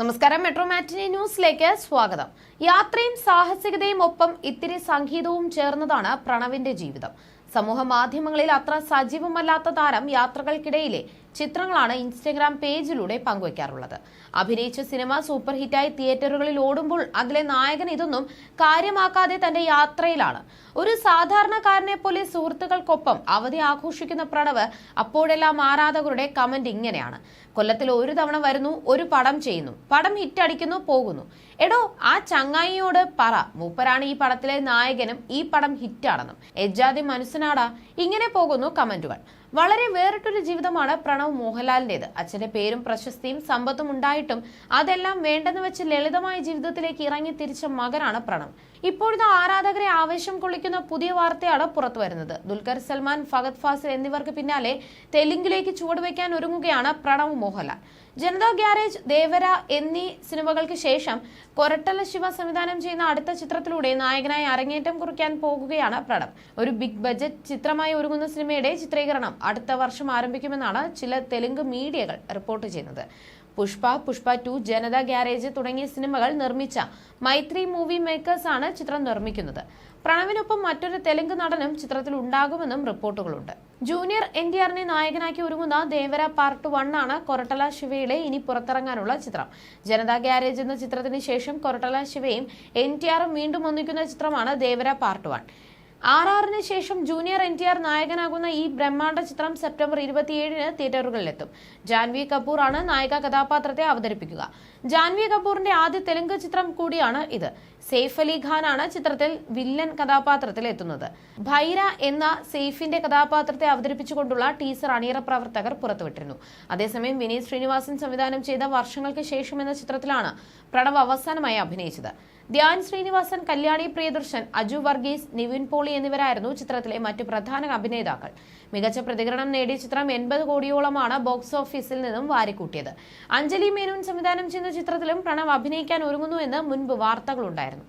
നമസ്കാരം. മെട്രോ മാറ്റിനി ന്യൂസിലേക്ക് സ്വാഗതം. യാത്രയും സാഹസികതയും ഒപ്പം ഇത്തിരി സംഗീതവും ചേർന്നതാണ് പ്രണവിന്റെ ജീവിതം. സമൂഹ മാധ്യമങ്ങളിൽ അത്ര സജീവമല്ലാത്ത താരം യാത്രകൾക്കിടയിലെ ചിത്രങ്ങളാണ് ഇൻസ്റ്റഗ്രാം പേജിലൂടെ പങ്കുവയ്ക്കാറുള്ളത്. അഭിനയിച്ച സിനിമ സൂപ്പർ ഹിറ്റായി തിയേറ്ററുകളിൽ ഓടുമ്പോൾ അതിലെ നായകൻ ഇതൊന്നും കാര്യമാക്കാതെ തന്റെ യാത്രയിലാണ്. ഒരു സാധാരണക്കാരനെ പോലെ സുഹൃത്തുക്കൾക്കൊപ്പം അവധി ആഘോഷിക്കുന്ന പ്രണവ് അപ്പോഴെല്ലാം ആരാധകരുടെ കമന്റ് ഇങ്ങനെയാണ്. കൊല്ലത്തിൽ ഒരു തവണ വരുന്നു ഒരു പടം ചെയ്യുന്നു. പടം ഹിറ്റ് അടിക്കുന്നു പോകുന്നു. എടോ ആ ചങ്ങായിയോട് പറ. മൂപ്പരാണ് ഈ പടത്തിലെ നായകനും ഈ പടം ഹിറ്റാണെന്നും. എജാതി മനസ്സിനാടാ ഇങ്ങനെ പോകുന്നു കമന്റുകൾ. വളരെ വേറിട്ടൊരു ജീവിതമാണ് പ്രണവ് മോഹൻലാലിന്റേത് അച്ഛന്റെ പേരും പ്രശസ്തിയും സമ്പത്തും ഉണ്ടായിട്ടും അതെല്ലാം വേണ്ടെന്ന് വെച്ച് ലളിതമായ ജീവിതത്തിലേക്ക് ഇറങ്ങി തിരിച്ച മകനാണ് പ്രണവ്. ഇപ്പോഴത്തെ ആരാധകരെ ആവേശം കൊള്ളിക്കുന്ന പുതിയ വാർത്തയാണ് പുറത്തു വരുന്നത്. ദുൽഖർ സൽമാൻ ഫഗത് ഫാസിൽ എന്നിവർക്ക് പിന്നാലെ തെലുങ്കിലേക്ക് ചുവടുവെക്കാൻ ഒരുങ്ങുകയാണ് പ്രണവ് മോഹൻലാൽ. ജനതാ ഗ്യാരേജ് ദേവര എന്നീ സിനിമകൾക്ക് ശേഷം കൊരട്ടല ശിവ സംവിധാനം ചെയ്യുന്ന അടുത്ത ചിത്രത്തിലൂടെ നായകനായി അരങ്ങേറ്റം കുറിക്കാൻ പോകുകയാണ് പ്രണവ്. ഒരു ബിഗ് ബജറ്റ് ചിത്രമായി ഒരുങ്ങുന്ന സിനിമയുടെ ചിത്രീകരണം അടുത്ത വർഷം ആരംഭിക്കുമെന്നാണ് ചില തെലുങ്ക് മീഡിയകൾ റിപ്പോർട്ട് ചെയ്യുന്നത്. പുഷ്പ പുഷ്പ ടു ജനത ഗ്യാരേജ് തുടങ്ങിയ സിനിമകൾ നിർമ്മിച്ച മൈത്രി മൂവി മേക്കേഴ്സ് ആണ് ചിത്രം നിർമ്മിക്കുന്നത്. പ്രണവിനൊപ്പം മറ്റൊരു തെലുങ്ക് നടനും ചിത്രത്തിൽ ഉണ്ടാകുമെന്നും റിപ്പോർട്ടുകളുണ്ട്. ജൂനിയർ എൻ ടി ആറിനെ നായകനാക്കി ഒരുങ്ങുന്ന ദേവര പാർട്ട് വൺ ആണ് കൊരട്ടല ശിവയുടെ ഇനി പുറത്തിറങ്ങാനുള്ള ചിത്രം. ജനതാ ഗ്യാരേജ് എന്ന ചിത്രത്തിന് ശേഷം കൊരട്ടല ശിവയും എൻ ടി ആറും വീണ്ടും ഒന്നിക്കുന്ന ചിത്രമാണ് ദേവര പാർട്ട് വൺ. ആർ ആറിന് ശേഷം ജൂനിയർ എൻ ടി ആർ നായകനാകുന്ന ഈ ബ്രഹ്മാണ്ഡ ചിത്രം സെപ്റ്റംബർ ഇരുപത്തിയേഴിന് തിയേറ്ററുകളിലെത്തും. ജാൻവി കപൂർ ആണ് നായിക കഥാപാത്രത്തെ അവതരിപ്പിക്കുക. ജാൻവി കപൂറിന്റെ ആദ്യ തെലുങ്ക് ചിത്രം കൂടിയാണ് ഇത്. സെയ്ഫ് അലി ഖാൻ ആണ് ചിത്രത്തിൽ വില്ലൻ കഥാപാത്രത്തിൽ എത്തുന്നത്. ഭൈര എന്ന സെയ്ഫിന്റെ കഥാപാത്രത്തെ അവതരിപ്പിച്ചുകൊണ്ടുള്ള ടീസർ അണിയറ പ്രവർത്തകർ പുറത്തുവിട്ടിരുന്നു. അതേസമയം വിനീത് ശ്രീനിവാസൻ സംവിധാനം ചെയ്ത വർഷങ്ങൾക്ക് ശേഷം എന്ന ചിത്രത്തിലാണ് പ്രണവ് അവസാനമായി അഭിനയിച്ചത്. ധ്യാൻ ശ്രീനിവാസൻ കല്യാണി പ്രിയദർശൻ അജു വർഗീസ് നിവിൻ പോളി എന്നിവരായിരുന്നു ചിത്രത്തിലെ മറ്റു പ്രധാന അഭിനേതാക്കൾ. മികച്ച പ്രതികരണം നേടിയ ചിത്രം എൺപത് കോടിയോളമാണ് ബോക്സ് ഓഫീസിൽ നിന്നും വാരിക്കൂട്ടിയത്. അഞ്ജലി മേനോൻ സംവിധാനം ചെയ്യുന്ന ചിത്രത്തിലും പ്രണവ് അഭിനയിക്കാൻ ഒരുങ്ങുന്നു എന്ന് മുൻപ് വാർത്തകളുണ്ടായിരുന്നു.